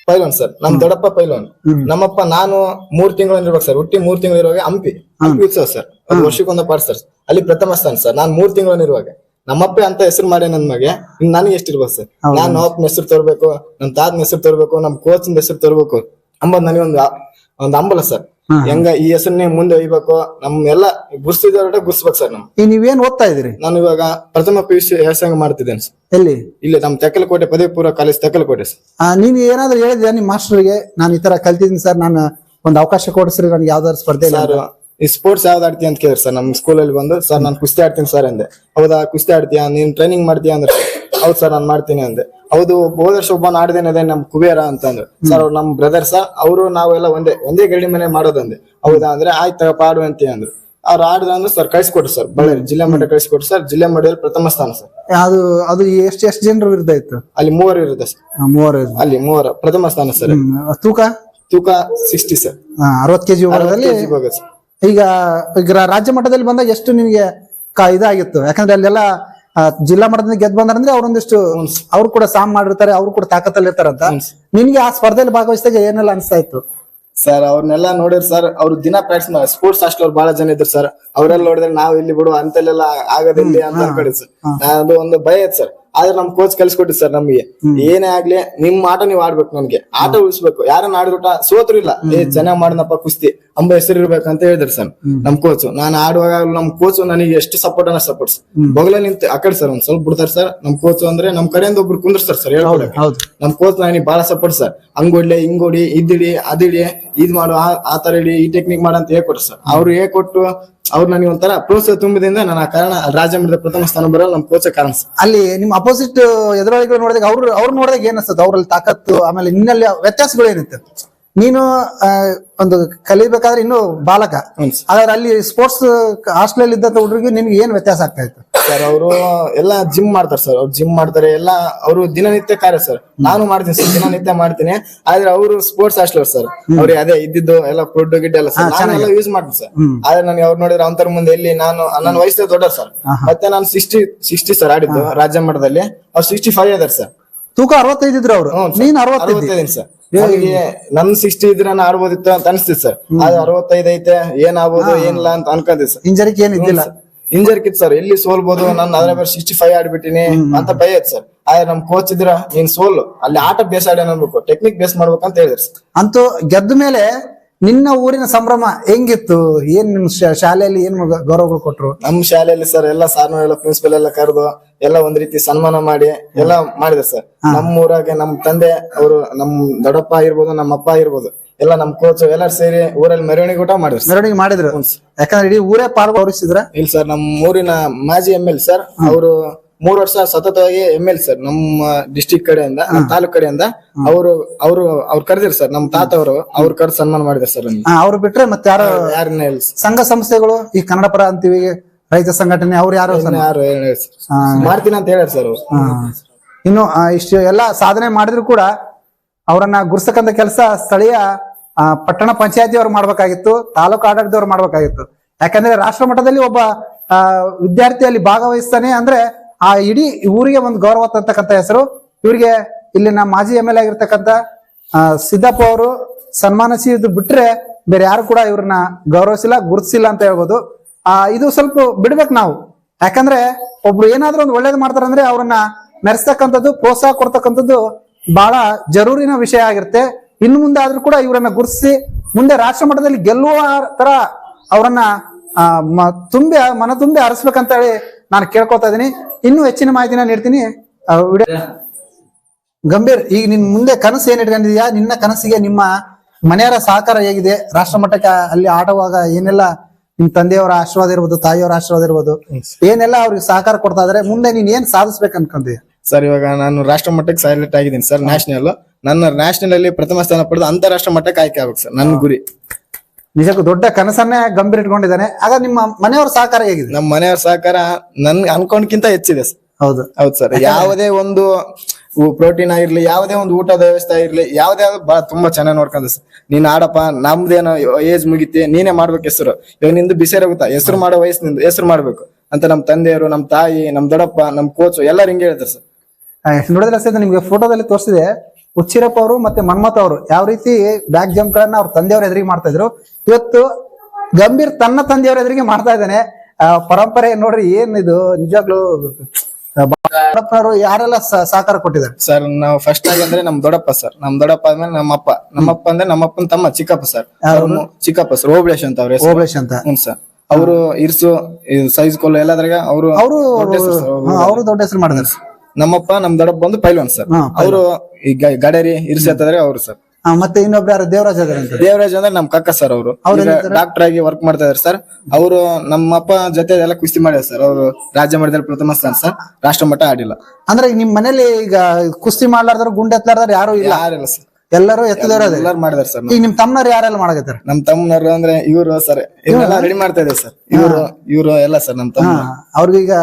ಪೈಲೋನ್ ಸರ್ ನಮ್ ದೊಡ್ಡಪ್ಪ ಪೈಲೋನ್ ನಮ್ಮಪ್ಪ ನಾನು ಮೂರ್ ತಿಂಗಳು ಇರ್ಬೇಕು ಸರ್ ಹುಟ್ಟಿ ಮೂರ್ ತಿಂಗಳು ಇರುವಾಗ ಹಂಪಿ. ಹಂಪಿ ಉತ್ಸವ ಸರ್. ಅದು ವರ್ಷಕ್ಕೊಂದ ಪಾಠ ಸರ್. ಅಲ್ಲಿ ಪ್ರಥಮ ಸ್ಥಾನ ಸರ್. ನಾನ್ ಮೂರ್ ತಿಂಗಳು ಇರುವಾಗ. ನಮ್ಮಪ್ಪ ಅಂತ ಹೆಸರು ಮಾಡಿ ನನ್ ಮಗೆ. ನನಗೆ ಎಷ್ಟಿರ್ಬೋದು ಸರ್? ನಾನ್ ನಮ್ಮಪ್ಪನ ಹೆಸರು ತೋರ್ಬೇಕು ನಮ್ ತಾತನ ಹೆಸರು ತರಬೇಕು ನಮ್ ಕೋಚ್ ಹೆಸರು ತರಬೇಕು ಅಂಬದ್ ನನಗೆ ಒಂದು ಒಂದು ಅಂಬಲ ಸರ್. ಹೆಂಗ ಈ ಹೆಸರನ್ನೇ ಮುಂದೆ ಒಯ್ಬೇಕು? ನಮ್ ಎಲ್ಲ ಗುರ್ಸಿದವ್ರ ಗುರ್ಸ್ಬೇಕು ಸರ್ ನಮ್ ಈಗ ನೀವೇನ್ ಓದ್ತಾ ಇದೀರಿ ನಾನು ಇವಾಗ ಪ್ರಥಮ ಪಿ ಯು ಸಿ ವ್ಯಾಸಂಗ ಮಾಡ್ತಿದ್ದೇನೆ ಸರ್. ಎಲ್ಲಿ? ಇಲ್ಲಿ ನಮ್ ತೆಕ್ಕಲಕೋಟೆ ಪದವಿ ಪೂರ್ವ ಕಾಲೇಜ್ ತೆಕ್ಕಲಕೋಟೆ ಸರ್. ಆ, ನೀವ್ ಏನಾದ್ರು ಹೇಳಿದ್ಯಾ ನಿಮ್ ಮಾಸ್ಟರ್ಗೆ? ನಾನು ಈ ತರ ಕಲ್ತಿದ್ದೀನಿ ಸರ್. ನಾನು ಒಂದು ಅವಕಾಶ ಕೊಡಿಸ್ರಿ ನನ್ಗೆ ಯಾವ್ದಾದ್ರು ಸ್ಪರ್ಧೆ ಇಲ್ಲ ಸರ್ ಈ ಸ್ಪೋರ್ಟ್ಸ್ ಯಾವ್ದು ಆಡ್ತೀಯ ಅಂತ ಕೇಳಿದ್ರು ಸರ್. ನಮ್ ಸ್ಕೂಲಲ್ಲಿ ಬಂದು ಸರ್ ನಾನು ಕುಸ್ತಿ ಆಡ್ತೀನಿ ಸರ್ ಅಂದೆ. ಹೌದಾ ಕುಸ್ತಿ ಆಡ್ತೀಯಾ? ನೀನ್ ಟ್ರೈನಿಂಗ್ ಮಾಡ್ತೀಯಾ ಅಂದ್ರೆ ಹೌದು ಸರ್ ನಾನು ಮಾಡ್ತೀನಿ ಅಂದೆ. ಹೌದು ಹೋದ ವರ್ಷ ಒಬ್ಬ ಆಡ್ದೇನೆ ಅದೇ ನಮ್ ಕುಬೇರ ಅಂತ ಅಂದ್ರು ಸರ್ ಅವ್ರು ನಮ್ ಬ್ರದರ್ ಸರ್ ಅವರು ನಾವೆಲ್ಲ ಒಂದೇ ಒಂದೇ ಗಡಿ ಮನೆ ಮಾಡೋದಂದೆ ಹೌದಾ ಅಂದ್ರೆ ಆಯ್ತು ಪಾಡು ಅಂತ ಅಂದ್ರೆ. ಅವ್ರು ಆಡಿದ್ರೆ ಅಂದ್ರೆ ಸರ್ ಕಳ್ಸಿಕೊಟ್ರು ಸರ್ ಬಳ್ಳಾರಿ ಜಿಲ್ಲಾ ಮಟ್ಟ ಕಳ್ಸಿಕೊಟ್ರು ಸರ್ ಜಿಲ್ಲಾ ಮಟ್ಟದಲ್ಲಿ ಪ್ರಥಮ ಸ್ಥಾನ ಸರ್. ಅದು ಅದು ಎಷ್ಟು ಎಷ್ಟು ಜನರ ವಿರುದ್ಧ ಇತ್ತು? ಅಲ್ಲಿ ಮೂವರು ಇರುತ್ತೆ ಸರ್. ಆ, ಮೂವರು. ಅಲ್ಲಿ ಮೂವರ ಪ್ರಥಮ ಸ್ಥಾನ ಸರ್. ಹ್ಮ್. ತೂಕ? ತೂಕ ಸಿಕ್ಸ್ಟಿ ಸರ್. ಅರವತ್ ಕೆಜಿ ವಾರದಲ್ಲಿ ಕೆಜಿ ಈಗ ಈಗ ರಾಜ್ಯ ಮಟ್ಟದಲ್ಲಿ ಬಂದಾಗ ಎಷ್ಟು ನಿಮಗೆ ಕ- ಇದಾಗಿತ್ತು? ಯಾಕಂದ್ರೆ ಅಲ್ಲೆಲ್ಲ ಜಿಲ್ಲಾ ಮಟ್ಟದಿಂದ ಗೆದ್ದು ಬಂದ್ರಂದ್ರೆ ಅವ್ರೊಂದಿಷ್ಟು ಅವ್ರು ಕೂಡ ಸಾಮ್ ಮಾಡಿರ್ತಾರೆ ಅವ್ರು ಕೂಡ ತಾಕತ್ತಲ್ಲಿ ಇರ್ತಾರಂತ ನಿನ್ಗೆ ಆ ಸ್ಪರ್ಧೆಯಲ್ಲಿ ಭಾಗವಹಿಸಿದಾಗ ಏನೆಲ್ಲ ಅನ್ಸ್ತಾ ಇತ್ತು ಸರ್ ಅವ್ರನ್ನೆಲ್ಲ ನೋಡಿರ್ ಸರ್ ಅವ್ರು ದಿನ ಪ್ರಾಕ್ಟೀಸ್ ಮಾಡಿ ಸ್ಪೋರ್ಟ್ಸ್ ಹಾಸ್ಟೆಲ್ ಅವ್ರು ಬಹಳ ಜನ ಇದ್ರು ಸರ್. ಅವರೆಲ್ಲ ನೋಡಿದ್ರೆ ನಾವು ಇಲ್ಲಿ ಬಿಡು ಅಂತಲ್ಲೆಲ್ಲ ಆಗದಿಲ್ಲ ಅಂತ ಅನ್ಕೊಂಡಿದ್ ಸರ್. ಅದು ಒಂದು ಭಯ ಇತ್ತು ಸರ್. ಆದ್ರೆ ನಮ್ ಕೋಚ್ ಕಲ್ಸ್ಕೊಟ್ಟಿ ಸರ್ ನಮಗೆ ಏನೇ ಆಗ್ಲಿ ನಿಮ್ ಆಟ ನೀವ್ ಆಡ್ಬೇಕು ನನ್ಗೆ ಆಟ ಉಳಿಸ್ಬೇಕು. ಯಾರನ್ನ ಆಡಿಬಿಟ್ಟ ಸೋತ್ರು ಇಲ್ಲ. ಏ ಚೆನ್ನಾಗ್ ಮಾಡಿದಪ್ಪ ಕುಸ್ತಿ ಅಂಬ ಹೆಸರು ಇರ್ಬೇಕು ಅಂತ ಹೇಳಿದ್ರು ಸರ್ ನಮ್ ಕೋಚ್ ನಾನು ಆಡುವಾಗ ನಮ್ ಕೋಚ್ ನನಗೆ ಎಷ್ಟು ಸಪೋರ್ಟ್ ಅನ್ನ ಸಪೋರ್ಟ್ ಬಗಲ ನಿಂತು ಆಕಡೆ ಕಡೆ ಸರ್ ಒಂದ್ ಸ್ವಲ್ಪ ಬಿಡ್ತಾರೆ ಸರ್ ನಮ್ ಕೋಚ್ ಅಂದ್ರೆ ನಮ್ ಕಡೆಯಿಂದ ಒಬ್ರು ಕುಂದ್ರಸ್ತಾರೆ ಸರ್ ಹೇಳ್ಕೊಡಕ್ಕೆ. ಹೌದು. ನಮ್ ಕೋಚ್ ನನಗೆ ಬಹಳ ಸಪೋರ್ಟ್ ಸರ್ ಹಂಗೊಡ್ಲೆ ಹಿಂಗೋಡಿ ಇದ್ದಿಡಿ ಅದಿಡಿ ಇದ್ ಮಾಡು ಆ- ಆ ತರ ಇಡಿ ಈ ಟೆಕ್ನಿಕ್ ಮಾಡು ಅಂತ ಹೇಳ್ಕೊಟ್ರು ಸರ್ ಅವ್ರು ಹೇಳ್ಕೊಟ್ಟು ಅವ್ರು ನನಗೆ ಒಂಥರ ಪ್ರೋತ್ಸಾಹ ತುಂಬಿದಿಂದ ನನ್ನ ಕಾರಣ ರಾಜ್ಯ ಮಟ್ಟದ ಪ್ರಥಮ ಸ್ಥಾನ ಬರಲು ನಮ್ಮ ಪ್ರೋತ್ಸಾಹ ಕಾರಣ ಸರ್. ಅಲ್ಲಿ ನಿಮ್ಮ ಅಪೋಸಿಟ್ ಎದುರಾಳಿಗಳು ನೋಡಿದಾಗ ಅವ್ರು ಅವ್ರು ನೋಡಿದಾಗ ಏನ್ ಅನ್ಸುತ್ತೆ ಅವ್ರಲ್ಲಿ ತಾಕತ್ತು ಆಮೇಲೆ ನಿನ್ನಲ್ಲಿ ವ್ಯತ್ಯಾಸಗಳು ಏನಿತ್ತು? ನೀನು ಆ, ಒಂದು ಕಲಿಬೇಕಾದ್ರೆ ಇನ್ನು ಬಾಲಕ. ಹ್ಮ್ ಆದ್ರೆ ಅಲ್ಲಿ ಸ್ಪೋರ್ಟ್ಸ್ ಹಾಸ್ಟೆಲ್ ಇದ್ದಂತ ಹುಡುಗರಿಗೆ ನಿನ್ಗೆ ಏನ್ ವ್ಯತ್ಯಾಸ ಆಗ್ತಾ ಇತ್ತು? ಸರ್ ಅವರು ಎಲ್ಲ ಜಿಮ್ ಮಾಡ್ತಾರೆ ಸರ್. ಅವ್ರು ಜಿಮ್ ಮಾಡ್ತಾರೆ ಎಲ್ಲ ಅವರು ದಿನನಿತ್ಯ ಕಾರ್ಯ ಸರ್. ನಾನು ಮಾಡ್ತೀನಿ ಸರ್ ದಿನನಿತ್ಯ ಮಾಡ್ತೀನಿ. ಆದ್ರೆ ಅವರು ಸ್ಪೋರ್ಟ್ಸ್ ಹಾಸ್ಟೆಲ್ ಸರ್. ಅವ್ರಿಗೆ ಅದೇ ಇದ್ದಿದ್ದು ಎಲ್ಲ ಫುಡ್ ಗಿಡ್ ಎಲ್ಲ ಸರ್. ನಾನೆಲ್ಲ ಯೂಸ್ ಮಾಡ್ತೀನಿ ಸರ್. ಆದ್ರೆ ನನಗೆ ಅವ್ರು ನೋಡಿದ್ರೆ ಅಂತರ ಮುಂದೆ ಎಲ್ಲಿ ನಾನು ನನ್ನ ವಯಸ್ಸೇ ದೊಡ್ಡ ಸರ್. ಮತ್ತೆ ನಾನು ಸಿಕ್ಸ್ಟಿ ಸಿಕ್ಸ್ಟಿ ಸರ್ ಆಡಿದ್ದು ರಾಜ್ಯ ಮಟ್ಟದಲ್ಲಿ. ಅವ್ರು ಸಿಕ್ಸ್ಟಿ ಫೈವ್ ಇದಾರೆ ಸರ್. ತೂಕ ಅರವತ್ತೈದಿದ್ರು ಅವರು. ನೀನ್ ಅರವತ್ತೈದು. ಅರವತ್ತೈದು ಸರ್. ನನಗೆ ನನ್ ಸಿಕ್ಸ್ಟಿ ಇದ್ರೆ ನಾನು ಆಡ್ಬೋದಿತ್ತು ಅಂತ ಅನಿಸ್ತಿತ್ತು ಸರ್. ಆದ್ರೆ ಅರವತ್ತೈದು ಐತೆ ಏನ್ ಆಗ್ಬೋದು ಏನಿಲ್ಲ ಅಂತ ಅನ್ಕೊಂಡಿದ್ದೆ ಸರ್. ಇಂಜರಿಗೆ ಏನ್ ಇದ್ದಿಲ್ಲ ಇಂಜರ್ ಕಿತ್ ಸರ್ ಎಲ್ಲಿ ಸೋಲ್ಬೋದು? ನಾನು ಅದ್ರ ಮೇಲೆ ಸಿಕ್ಸ್ಟಿ ಫೈವ್ ಆಡ್ಬಿಟ್ಟಿನಿ ಅಂತ ಭಯ ಐತ್ ಸರ್ ಆದ್ರೆ ನಮ್ ಕೋಚ್ ಇದ್ರ ನೀನ್ ಸೋಲು. ಅಲ್ಲಿ ಆಟ ಬೇಸ್ ಆಡಿ ಅನ್ಬೇಕು ಟೆಕ್ನಿಕ್ ಬೇಸ್ ಮಾಡ್ಬೇಕು ಅಂತ ಹೇಳಿದ್ರು ಸರ್ ಅಂತೂ ಗೆದ್ದ ಮೇಲೆ ನಿನ್ನ ಊರಿನ ಸಂಭ್ರಮ ಹೆಂಗಿತ್ತು? ಏನ್ ನಿಮ್ ಶಾ- ಶಾಲೆಯಲ್ಲಿ ಏನ್ ಗೌರವಗಳು ಕೊಟ್ರು? ನಮ್ ಶಾಲೆಯಲ್ಲಿ ಸರ್ ಎಲ್ಲ ಸಾರ್ನು ಎಲ್ಲ ಪ್ರಿನ್ಸಿಪಲ್ ಎಲ್ಲ ಕರೆದು ಎಲ್ಲ ಒಂದ್ ರೀತಿ ಸನ್ಮಾನ ಮಾಡಿ ಎಲ್ಲ ಮಾಡಿದ್ರು ಸರ್ ನಮ್ಮ ಊರಾಗೆ ನಮ್ ತಂದೆ ಅವರು ನಮ್ ದೊಡ್ಡಪ್ಪ ಇರ್ಬೋದು ನಮ್ಮ ಅಪ್ಪ ಆಗಿರ್ಬೋದು. ಎಲ್ಲ ನಮ್ ಕೋಚ್ ಎಲ್ಲರೂ ಸೇರಿ ಊರಲ್ಲಿ ಮೆರವಣಿಗೆ ಊಟ ಮಾಡಿದ್ರು ಮೆರವಣಿಗೆ ಮಾಡಿದ್ರು. ಯಾಕಂದ್ರೆ ಇಡೀ ಊರೇ ಪಾಲ್ಗೊಳಿಸಿದ್ರ ಇಲ್ಲ ಸರ್ ನಮ್ಮ ಊರಿನ ಮಾಜಿ ಎಂ ಎಲ್ ಸರ್ ಅವರು ಮೂರ್ ವರ್ಷ ಸತತವಾಗಿ ಎಂ ಎಲ್ ಸರ್ ನಮ್ಮ ಡಿಸ್ಟಿಕ್ ಕಡೆಯಿಂದ ನಮ್ಮ ತಾಲೂಕ್ ಕಡೆಯಿಂದ ಅವರು ಅವರು ಅವ್ರು ಕರೆದಿರ್ ಸರ್ ನಮ್ಮ ತಾತ ಅವರು ಅವ್ರು ಕರೆದು ಸನ್ಮಾನ ಮಾಡಿದ್ರು ಸರ್ ಅವ್ರು ಬಿಟ್ರೆ ಮತ್ತೆ ಯಾರು ಯಾರನ್ನ ಹೇಳಿ ಸಂಘ ಸಂಸ್ಥೆಗಳು ಈ ಕನ್ನಡ ಪರ ಅಂತೀವಿ ರೈತ ಸಂಘಟನೆ ಅವ್ರು ಯಾರು ಇನ್ನು ಯಾರು ಮಾಡ್ತೀನಿ ಅಂತ ಹೇಳ್ಯಾರ ಸರ್ ಅವ್ರು. ಇನ್ನು ಆ, ಇಷ್ಟು ಎಲ್ಲ ಸಾಧನೆ ಮಾಡಿದ್ರು ಕೂಡ ಅವರನ್ನ ಗುರ್ಸಕ್ಕಂತ ಕೆಲಸ ಸ್ಥಳೀಯ ಪಟ್ಟಣ ಪಂಚಾಯತಿ ಅವ್ರು ಮಾಡ್ಬೇಕಾಗಿತ್ತು, ತಾಲೂಕು ಆಡಳಿತದವ್ರು ಮಾಡ್ಬೇಕಾಗಿತ್ತು. ಯಾಕಂದ್ರೆ ರಾಷ್ಟ್ರ ಮಟ್ಟದಲ್ಲಿ ಒಬ್ಬ ವಿದ್ಯಾರ್ಥಿ ಅಲ್ಲಿ ಭಾಗವಹಿಸ್ತಾನೆ ಅಂದ್ರೆ ಆ ಇಡೀ ಊರಿಗೆ ಒಂದು ಗೌರವ ತರ್ತಕ್ಕಂಥ ಹೆಸರು. ಇವರಿಗೆ ಇಲ್ಲಿನ ಮಾಜಿ ಎಂ ಎಲ್ ಆಗಿರ್ತಕ್ಕಂಥ ಸಿದ್ದಪ್ಪ ಅವರು ಸನ್ಮಾನಿಸಿದ್ದು ಬಿಟ್ರೆ ಬೇರೆ ಯಾರು ಕೂಡ ಇವ್ರನ್ನ ಗೌರವಿಸಿಲ್ಲ, ಗುರುತಿಸಿಲ್ಲ ಅಂತ ಹೇಳ್ಬೋದು. ಆ, ಇದು ಸ್ವಲ್ಪ ಬಿಡ್ಬೇಕು ನಾವು. ಯಾಕಂದ್ರೆ ಒಬ್ರು ಏನಾದ್ರೂ ಒಂದು ಒಳ್ಳೇದು ಮಾಡ್ತಾರೆ ಅಂದ್ರೆ ಅವ್ರನ್ನ ಮೆರೆಸ್ತಕ್ಕಂಥದ್ದು, ಪ್ರೋತ್ಸಾಹ ಕೊಡ್ತಕ್ಕಂಥದ್ದು ಬಹಳ ಜರೂರಿನ ವಿಷಯ ಆಗಿರುತ್ತೆ. ಇನ್ನು ಮುಂದೆ ಆದ್ರೂ ಕೂಡ ಇವರನ್ನ ಗುರುತಿಸಿ ಮುಂದೆ ರಾಷ್ಟ್ರ ಮಟ್ಟದಲ್ಲಿ ಗೆಲ್ಲುವ ತರ ಅವರನ್ನ ತುಂಬಿ ಮನ ತುಂಬಿ ಹರಿಸ್ಬೇಕಂತ ಹೇಳಿ ನಾನು ಕೇಳ್ಕೊತಾ ಇದೀನಿ ಇನ್ನೂ ಹೆಚ್ಚಿನ ಮಾಹಿತಿನ ನೀಡ್ತೀನಿ. ಗಂಭೀರ್ ಈಗ ನಿನ್ ಮುಂದೆ ಕನಸು ಏನ್ ಇಟ್ಕೊಂಡಿದ್ಯಾ? ನಿನ್ನ ಕನಸಿಗೆ ನಿಮ್ಮ ಮನೆಯವರ ಸಹಕಾರ ಹೇಗಿದೆ? ರಾಷ್ಟ್ರ ಮಟ್ಟಕ್ಕೆ ಅಲ್ಲಿ ಆಡುವಾಗ ಏನೆಲ್ಲ ನಿಮ್ ತಂದೆಯವರ ಆಶೀರ್ವಾದ ಇರ್ಬೋದು ತಾಯಿಯವರ ಆಶೀರ್ವಾದ ಇರ್ಬೋದು ಏನೆಲ್ಲ ಅವ್ರಿಗೆ ಸಹಕಾರ ಕೊಡ್ತಾ ಇದ್ರೆ? ಮುಂದೆ ನೀನ್ ಏನ್ ಸಾಧಿಸ್ಬೇಕು ಅನ್ಕೊಂತೀಯ ಸರ್ ಇವಾಗ ನಾನು ರಾಷ್ಟ್ರ ಮಟ್ಟಕ್ಕೆ ಸೈಲೆಕ್ಟ್ ಆಗಿದ್ದೀನಿ ಸರ್ ನ್ಯಾಷನಲ್ ನನ್ನ ನ್ಯಾಷನಲ್ ಅಲ್ಲಿ ಪ್ರಥಮ ಸ್ಥಾನ ಪಡೆದು ಅಂತಾರಾಷ್ಟ್ರ ಮಟ್ಟಕ್ಕೆ ಆಯ್ಕೆ ಆಗ್ಬೇಕು ಸರ್ ನನ್ನ ಗುರಿ. ನಿಜಕ್ಕೂ ದೊಡ್ಡ ಕನಸನ್ನೇ ಗಂಭೀರ ಇಟ್ಕೊಂಡಿದ್ದಾನೆ. ಆಗ ನಿಮ್ಮ ಮನೆಯವರ ಸಹಕಾರ ಹೇಗಿದೆ? ನಮ್ಮ ಮನೆಯವರ ಸಹಕಾರ ನನ್ ಅನ್ಕೊಂಡ್ಕಿಂತ ಹೆಚ್ಚಿದೆ ಸರ್ ಹೌದು. ಹೌದು ಸರ್ ಯಾವುದೇ ಒಂದು ಪ್ರೋಟೀನ್ ಆಗಿರ್ಲಿ ಯಾವುದೇ ಒಂದು ಊಟದ ವ್ಯವಸ್ಥೆ ಆಗಿರ್ಲಿ ಯಾವುದೇ ಬಹಳ ತುಂಬಾ ಚೆನ್ನಾಗಿ ನೋಡ್ಕೊಂಡ ಸರ್ ನೀನ್ ಆಡಪ್ಪ ನಮ್ದೇನೋ ಏಜ್ ಮುಗಿತಿ ನೀನೇ ಮಾಡ್ಬೇಕು ಹೆಸರು. ಇವಾಗ ನಿಂದು ಬಿಸಿರ ಗೊತ್ತಾ ಹೆಸರು ಮಾಡೋ ವಯಸ್ಸಿನಿಂದ ಹೆಸರು ಮಾಡ್ಬೇಕು. ಅಂತ ನಮ್ ತಂದೆಯವರು ನಮ್ ತಾಯಿ ನಮ್ ದೊಡ್ಡಪ್ಪ ನಮ್ ಕೋಚ್ ಎಲ್ಲರೂ ಹಿಂಗೆ ಹೇಳ್ತಾರೆ ಸರ್ ನೋಡಿದ್ರೆ ಸಹಿತ ನಿಮ್ಗೆ ಫೋಟೋದಲ್ಲಿ ತೋರಿಸಿದೆ. ಹುಚ್ಚಿರಪ್ಪ ಅವರು ಮತ್ತೆ ಮನ್ಮಥ ಅವರು. ಯಾವ ರೀತಿ ಬ್ಯಾಕ್ ಜಂಪ್ ಗಳನ್ನ ಅವ್ರ ತಂದೆಯವ್ರ ಎದುರಿಗೆ ಮಾಡ್ತಾ ಇದ್ರು. ಇವತ್ತು ಗಂಭೀರ್ ತನ್ನ ತಂದೆಯವ್ರ ಎದುರಿಗೆ ಮಾಡ್ತಾ ಇದ್ದಾನೆ. ಆ, ಪರಂಪರೆ ನೋಡ್ರಿ ಏನ್ ಇದು ಬಡಪ್ಪನವರು ಯಾರೆಲ್ಲ ಸಹಕಾರ ಕೊಟ್ಟಿದ್ದಾರೆ? ಸರ್ ನಾವು ಫಸ್ಟ್ ಆಗಿ ಅಂದ್ರೆ ನಮ್ ದೊಡ್ಡಪ್ಪ ಸರ್. ನಮ್ ದೊಡ್ಡಪ್ಪ ಆದ್ಮೇಲೆ ನಮ್ಮಪ್ಪ. ನಮ್ಮಪ್ಪ ಅಂದ್ರೆ ನಮ್ಮಪ್ಪನ ತಮ್ಮ ಚಿಕ್ಕಪ್ಪ ಸರ್. ಚಿಕ್ಕಪ್ಪ ಸರ್ ಓಬಳೇಶ್ ಅಂತ ಅವ್ರೆ ಓಬಳೇಶ್ ಅಂತ. ಹ್ಮ್ ಸರ್. ಅವರು ಇರ್ಸು ಸೈಜ್ ಕೊಲ್ಲ ಎಲ್ಲದ್ರಾಗ ಅವರು ಅವರು ಅವರು ದೊಡ್ಡ ಹೆಸರು ಮಾಡಿದ್ದಾರೆ. ನಮ್ಮಪ್ಪ ನಮ್ ದೊಡ್ಡಪ್ಪ ಬಂದು ಪೈಲ್ವಾನ್ ಸರ್. ಹಾ, ಅವರು ಈ ಗ- ಗಡೇರಿ ಅವರು ಸರ್. ಮತ್ತೆ ಇನ್ನೊಬ್ರು ಯಾರು? ದೇವರಾಜ್ ಅಂತ ದೇವರಾಜ್ ಅಂದ್ರೆ ನಮ್ ಕಕ್ಕ ಸರ್ ಅವರು. ಡಾಕ್ಟರ್ ಆಗಿ ವರ್ಕ್ ಮಾಡ್ತಾ ಇದಾರೆ ಸರ್. ಅವರು ನಮ್ಮಪ್ಪ ಜೊತೆ ಎಲ್ಲ ಕುಸ್ತಿ ಮಾಡ್ಯಾರ ಸರ್. ಅವರು ರಾಜ್ಯ ಮಟ್ಟದಲ್ಲಿ ಪ್ರಥಮ ಸ್ಥಾನ ಸರ್. ರಾಷ್ಟ್ರ ಮಟ್ಟ ಆಡಿಲ್ಲ. ಅಂದ್ರೆ ಈಗ ನಿಮ್ ಮನೇಲಿ ಈಗ ಕುಸ್ತಿ ಮಾಡ್ಲಾರ್ದಾರ ಗುಂಡ್ ಎತ್ತಲಾರ್ದಾರ ಯಾರು ಇಲ್ಲ? ಯಾರಿಲ್ಲ ಸರ್. ಎಲ್ಲರೂ ಎತ್ತದವ್ರ ಎಲ್ಲಾರು ಮಾಡಿದಾರೆ ಸರ್. ಈಗ ನಿಮ್ ತಮ್ಮನವ್ರು ಯಾರೆಲ್ಲ ಮಾಡಕತ್ತಾರ? ನಮ್ ತಮ್ಮನರು ಅಂದ್ರೆ ಇವರು ಸರ್. ಇವರೆಲ್ಲ ರೆಡಿ ಮಾಡ್ತಾ ಇದ್ದಾರೆ ಸರ್. ಇವರು ಇವರು ಎಲ್ಲ ಸರ್ ನಮ್ ತಮ್ಮ ಅವ್ರಿಗೀಗ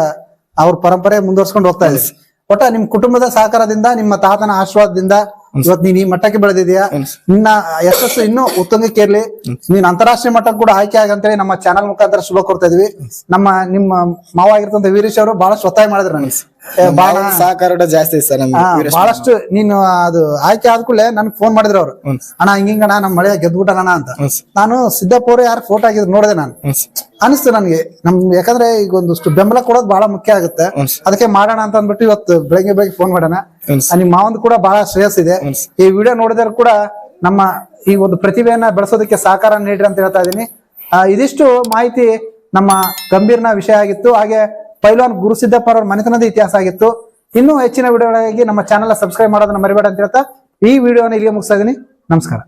ಅವ್ರ ಪರಂಪರೆ ಮುಂದುವರ್ಸ್ಕೊಂಡು ಹೋಗ್ತಾ ಇದೆ ಒಟ್ಟ ನಿಮ್ ಕುಟುಂಬದ ಸಹಕಾರದಿಂದ ನಿಮ್ಮ ತಾತನ ಆಶೀರ್ವಾದದಿಂದ ಇವತ್ ನೀನ್ ಈ ಮಟ್ಟಕ್ಕೆ ಬೆಳೆದಿದ್ಯಾ ನಿನ್ನ ಯಶಸ್ಸು ಇನ್ನೂ ಉತ್ತುಂಗಕ್ಕೇರ್ಲಿ ನೀನ್ ಅಂತಾರಾಷ್ಟ್ರೀಯ ಮಟ್ಟಕ್ಕೆ ಕೂಡ ಆಯ್ಕೆ ಆಗಂತೇಳಿ ನಮ್ಮ ಚಾನಲ್ ಮುಖಾಂತರ ಶುಭ ಕೊಡ್ತಾ ಇದೀವಿ. ನಮ್ಮ ನಿಮ್ಮ ಮಾವ ಆಗಿರ್ತಂತ ವೀರೇಶ್ ಅವರು ಬಹಳ ಸ್ವತಾಯ ಮಾಡಿದ್ರು ನನಗೆ. ಸಹಕಾರ ಜಾಸ್ತಿ ಸರ್ ನಮ್ಗೆ ಬಹಳಷ್ಟು ನೀನು ಅದು ಆಯ್ಕೆ ಆದ್ಕೂಡ್ಲೆ ನನ್ಗೆ ಫೋನ್ ಮಾಡಿದ್ರು ಅವ್ರು. ಅಣ್ಣ ಹಿಂಗಿಂಗಣ ನಮ್ಮ ಮಳೆ ಗೆದ್ಬಿಟ್ಟಣ ಅಂತ. ನಾನು ಸಿದ್ದಪ್ಪ ಅವರು ಯಾರು ಫೋಟೋ ಹಾಕಿದ್ರು ನೋಡಿದೆ ನಾನು. ಅನಿಸ್ತು ನನಗೆ. ನಮ್ ಯಾಕಂದ್ರೆ ಈಗ ಒಂದಷ್ಟು ಬೆಂಬಲ ಕೊಡೋದು ಬಹಳ ಮುಖ್ಯ ಆಗುತ್ತೆ. ಅದಕ್ಕೆ ಮಾಡೋಣ ಅಂತ ಅಂದ್ಬಿಟ್ಟು ಇವತ್ತು ಬೆಳಗ್ಗೆ ಬೆಳಗ್ಗೆ ಫೋನ್ ಮಾಡೋಣ. ನಿಮ್ ಮಾವಂದ್ ಕೂಡ ಬಹಳ ಶ್ರೇಯಸ್ ಇದೆ. ಈ ವಿಡಿಯೋ ನೋಡಿದ್ರು ಕೂಡ ನಮ್ಮ ಈ ಒಂದು ಪ್ರತಿಭೆಯನ್ನ ಬೆಳೆಸೋದಕ್ಕೆ ಸಹಕಾರ ನೀಡ್ರಿ ಅಂತ ಹೇಳ್ತಾ ಇದೀನಿ ಇದಿಷ್ಟು ಮಾಹಿತಿ ನಮ್ಮ ಗಂಭೀರ್ನ ವಿಷಯ ಆಗಿತ್ತು. ಹಾಗೆ ಪೈಲ್ವಾನ್ ಗುರುಸಿದ್ದಪ್ಪ ಅವರ ಮನೆತನದ ಇತಿಹಾಸ ಆಗಿತ್ತು. ಇನ್ನೂ ಹೆಚ್ಚಿನ ವಿಡಿಯೋಗಳಿಗಾಗಿ ನಮ್ಮ ಚಾನೆಲ್ ಸಬ್ಸ್ಕ್ರೈಬ್ ಮಾಡೋದನ್ನ ಮರಿಬೇಡ ಅಂತ ಹೇಳ್ತಾ ಈ ವಿಡಿಯೋನ ಇಲ್ಲಿಗೆ ಮುಗಿಸ್ತಾ ಇದೀನಿ ನಮಸ್ಕಾರ.